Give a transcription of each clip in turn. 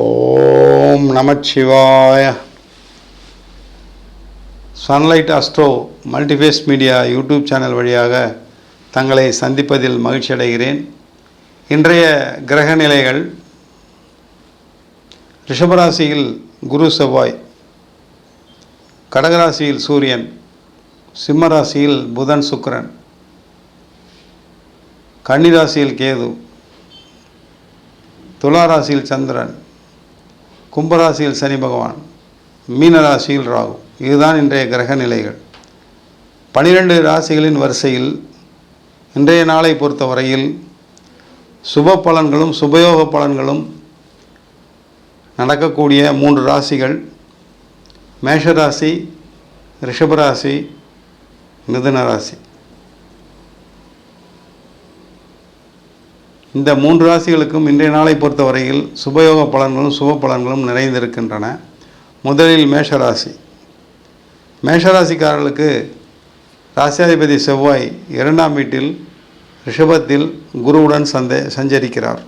ஓம் நமச்சிவாய sunlight astro multiphase media YouTube channel வழியாக தங்களை சந்திப்பதில் மகிழ்ச்சி அடைகிறேன். இன்றைய கிரக நிலைகள் ரிஷபராசியில் குரு செவ்வாய் கடகராசியில் சூரியன் சிம்மராசியில் புதன் சுக்கரன் கன்னிராசியில் கேது துளாராசியில் சந்திரன் கும்பராசியில் சனி பகவான் மீனராசியில் ராகு. இதுதான் இன்றைய கிரக நிலைகள். பனிரெண்டு ராசிகளின் வரிசையில் இன்றைய நாளை பொறுத்தவரையில் சுப பலன்களும் சுபயோக பலன்களும் நடக்கக்கூடிய மூன்று ராசிகள். மேஷராசி ரிஷபராசி மிதுன ராசி இந்த மூன்று ராசிகளுக்கும் இன்றைய நாளை பொறுத்தவரையில் சுபயோக பலன்களும் சுப பலன்களும் நிறைந்திருக்கின்றன. முதலில் மேஷராசி. மேஷராசிக்காரர்களுக்கு ராசியாதிபதி செவ்வாய் இரண்டாம் வீட்டில் ரிஷபத்தில் குருவுடன் சந்தே சஞ்சரிக்கிறார்.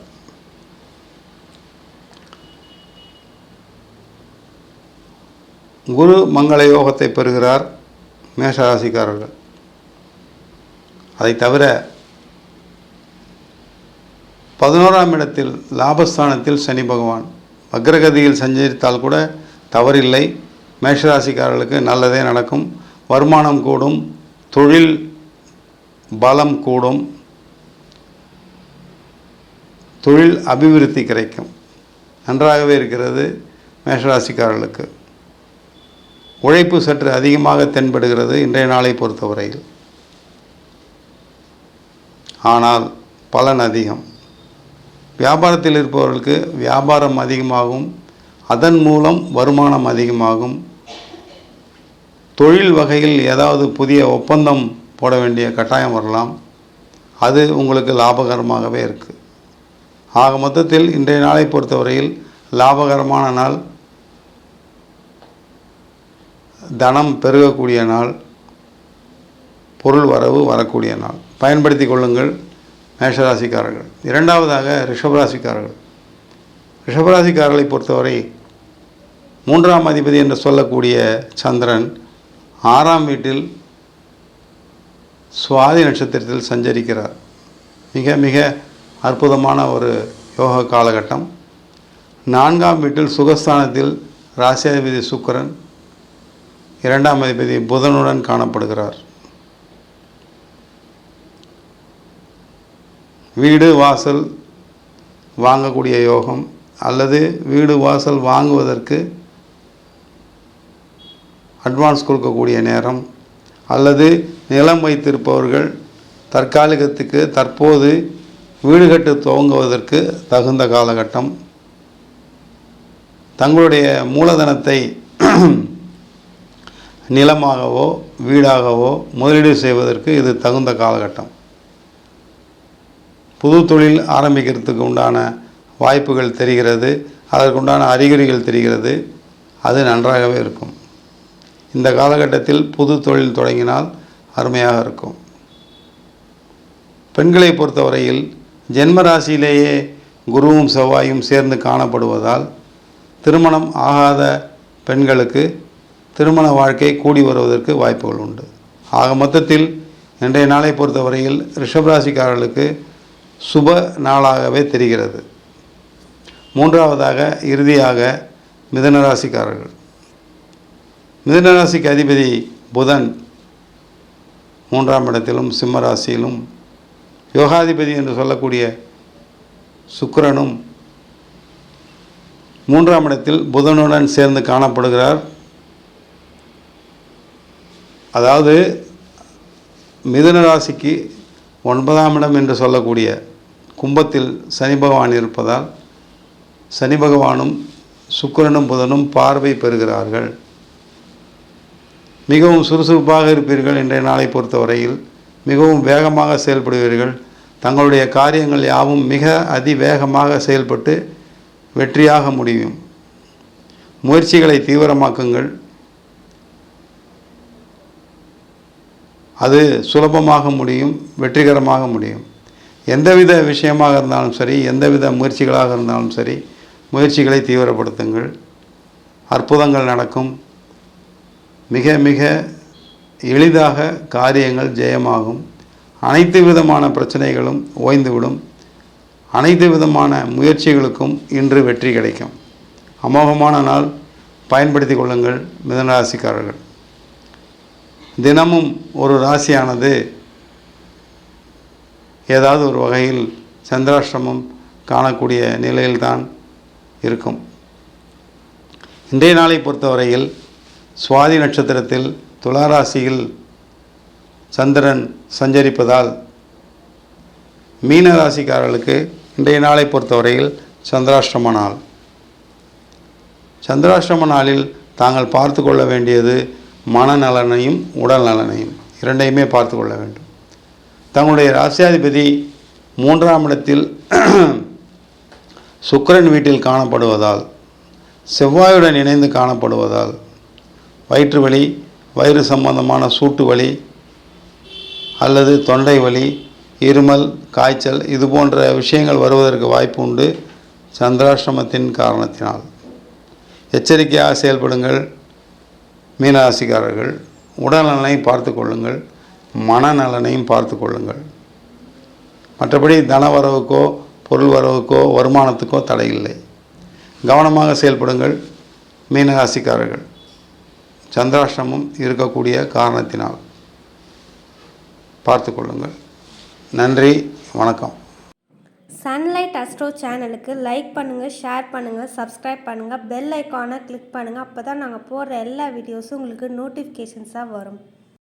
குரு மங்கள யோகத்தை பெறுகிறார் மேஷராசிக்காரர்கள். அதை தவிர பதினோராம் இடத்தில் லாபஸ்தானத்தில் சனி பகவான். வக்ரகதியில் சஞ்சரித்தால் கூட தவறில்லை. மேஷராசிக்காரர்களுக்கு நல்லதே நடக்கும். வருமானம் கூடும். தொழில் பலம் கூடும். தொழில் அபிவிருத்தி கிடைக்கும். நன்றாகவே இருக்கிறது மேஷராசிக்காரர்களுக்கு. உழைப்பு சற்று அதிகமாக தென்படுகிறது இன்றைய நாளை பொறுத்தவரையில். ஆனால் பலன் அதிகம். வியாபாரத்தில் இருப்பவர்களுக்கு வியாபாரம் அதிகமாகும் அதன் மூலம் வருமானம் அதிகமாகும். தொழில் வகையில் ஏதாவது புதிய ஒப்பந்தம் போட வேண்டிய கட்டாயம் வரலாம். அது உங்களுக்கு லாபகரமாகவே இருக்குது ஆக மொத்தத்தில் இன்றைய நாளை பொறுத்தவரையில் லாபகரமான நாள் தனம் பெருகக்கூடிய நாள் பொருள் வரவு வரக்கூடிய நாள். பயன்படுத்தி கொள்ளுங்கள். மேஷராசிக்காரர்கள். இரண்டாவதாக ரிஷபராசிக்காரர்கள். ரிஷபராசிக்காரர்களை பொறுத்தவரை மூன்றாம் அதிபதி என்று சொல்லக்கூடிய சந்திரன் ஆறாம் வீட்டில் சுவாதி நட்சத்திரத்தில் சஞ்சரிக்கிறார். மிக மிக அற்புதமான ஒரு யோக காலகட்டம். நான்காம் வீட்டில் சுகஸ்தானத்தில் ராசியாதிபதி சுக்கரன். இரண்டாம் அதிபதி புதனுடன் காணப்படுகிறார். வீடு வாசல் வாங்கக்கூடிய யோகம் அல்லது வீடு வாசல் வாங்குவதற்கு அட்வான்ஸ் கொடுக்கக்கூடிய நேரம் அல்லது நிலம் வைத்திருப்பவர்கள் தற்காலிகத்துக்கு தற்போது வீடு கட்டு துவங்குவதற்கு தகுந்த காலகட்டம். தங்களுடைய மூலதனத்தை நிலமாகவோ வீடாகவோ முதலீடு செய்வதற்கு இது தகுந்த காலகட்டம். புது தொழில் ஆரம்பிக்கிறதுக்கு உண்டான வாய்ப்புகள் தெரிகிறது அதற்குண்டான அறிகுறிகள் தெரிகிறது. அது நன்றாகவே இருக்கும். இந்த காலகட்டத்தில் புது தொழில் தொடங்கினால் அருமையாக இருக்கும். பெண்களை பொறுத்தவரையில் ஜென்ம ராசியிலேயே குருவும் செவ்வாயும் சேர்ந்து காணப்படுவதால் திருமணம் ஆகாத பெண்களுக்கு திருமண வாழ்க்கை கூடி வருவதற்கு வாய்ப்புகள் உண்டு. ஆக மொத்தத்தில் இன்றைய நாளை பொறுத்தவரையில் ரிஷபராசிக்காரர்களுக்கு சுப நாளாகவே தெரிகிறது. மூன்றாவதாக இறுதியாக மிதனராசிக்காரர்கள் மிதனராசிக்கு அதிபதி புதன் மூன்றாம் இடத்திலும் சிம்மராசியிலும் யோகாதிபதி என்று சொல்லக்கூடிய சுக்கரனும் மூன்றாம் இடத்தில் புதனுடன் சேர்ந்து காணப்படுகிறார். அதாவது மிதுன ராசிக்கு ஒன்பதாம் இடம் என்று சொல்லக்கூடிய கும்பத்தில் சனி பகவான் இருப்பதால் சனி பகவானும் சுக்கிரனும் புதனும் பார்வை பெறுகிறார்கள். மிகவும் சுறுசுறுப்பாக இருப்பீர்கள் இன்றைய நாளை பொறுத்தவரையில். மிகவும் வேகமாக செயல்படுவீர்கள். தங்களுடைய காரியங்கள் யாவும் மிக அதிவேகமாக செயல்பட்டு வெற்றியாக முடியும். முயற்சிகளை தீவிரமாக்குங்கள். அது சுலபமாக முடியும் வெற்றிகரமாக முடியும். எந்தவித விஷயமாக இருந்தாலும் சரி எந்தவித முயற்சிகளாக இருந்தாலும் சரி முயற்சிகளை தீவிரப்படுத்துங்கள். அற்புதங்கள் நடக்கும். மிக மிக எளிதாக காரியங்கள் ஜெயமாகும். அனைத்து விதமான பிரச்சனைகளும் ஓய்ந்துவிடும். அனைத்து விதமான முயற்சிகளுக்கும் இன்று வெற்றி கிடைக்கும். அமோகமான நாள். பயன்படுத்தி கொள்ளுங்கள் மிதனராசிக்காரர்கள். தினமும் ஒரு ராசியானது ஏதாவது ஒரு வகையில் சந்திராஷ்டிரமம் காணக்கூடிய நிலையில்தான் இருக்கும். இன்றைய நாளை பொறுத்தவரையில் சுவாதி நட்சத்திரத்தில் துளாராசியில் சந்திரன் சஞ்சரிப்பதால் மீன ராசிக்காரர்களுக்கு இன்றைய நாளை பொறுத்தவரையில் சந்திராஷ்டிரம நாள். சந்திராஷ்டிரம நாளில் தாங்கள் பார்த்து கொள்ள வேண்டியது மனநலனையும் உடல் நலனையும் இரண்டையுமே பார்த்து கொள்ள வேண்டும். தங்களுடைய ராசியாதிபதி மூன்றாம் இடத்தில் சுக்கரன் வீட்டில் காணப்படுவதால் செவ்வாயுடன் இணைந்து காணப்படுவதால் வயிற்று வலி வயிறு சம்பந்தமான சூட்டு வலி அல்லது தொண்டை வலி இருமல் காய்ச்சல் இது போன்ற விஷயங்கள் வருவதற்கு வாய்ப்பு உண்டு சந்திராஷ்டிரமத்தின் காரணத்தினால். எச்சரிக்கையாக செயல்படுங்கள். மீனராசிக்காரர்கள் உடல்நலனை பார்த்து கொள்ளுங்கள். மனநலனையும் பார்த்து கொள்ளுங்கள். மற்றபடி தனவரவுக்கோ பொருள் வரவுக்கோ வருமானத்துக்கோ தடை இல்லை கவனமாக செயல்படுங்கள் மீனராசிக்காரர்கள். சந்திராஷ்டிரமம் இருக்கக்கூடிய காரணத்தினால் பார்த்து கொள்ளுங்கள். நன்றி வணக்கம். சன்லைட் அஸ்ட்ரோ சேனலுக்கு லைக் பண்ணுங்கள் ஷேர் பண்ணுங்கள் சப்ஸ்கிரைப் பண்ணுங்கள் பெல் ஐக்கானை கிளிக் பண்ணுங்கள் அப்போ தான் நாங்கள் போடுற எல்லா வீடியோஸும் உங்களுக்கு நோட்டிஃபிகேஷன்ஸாக வரும்.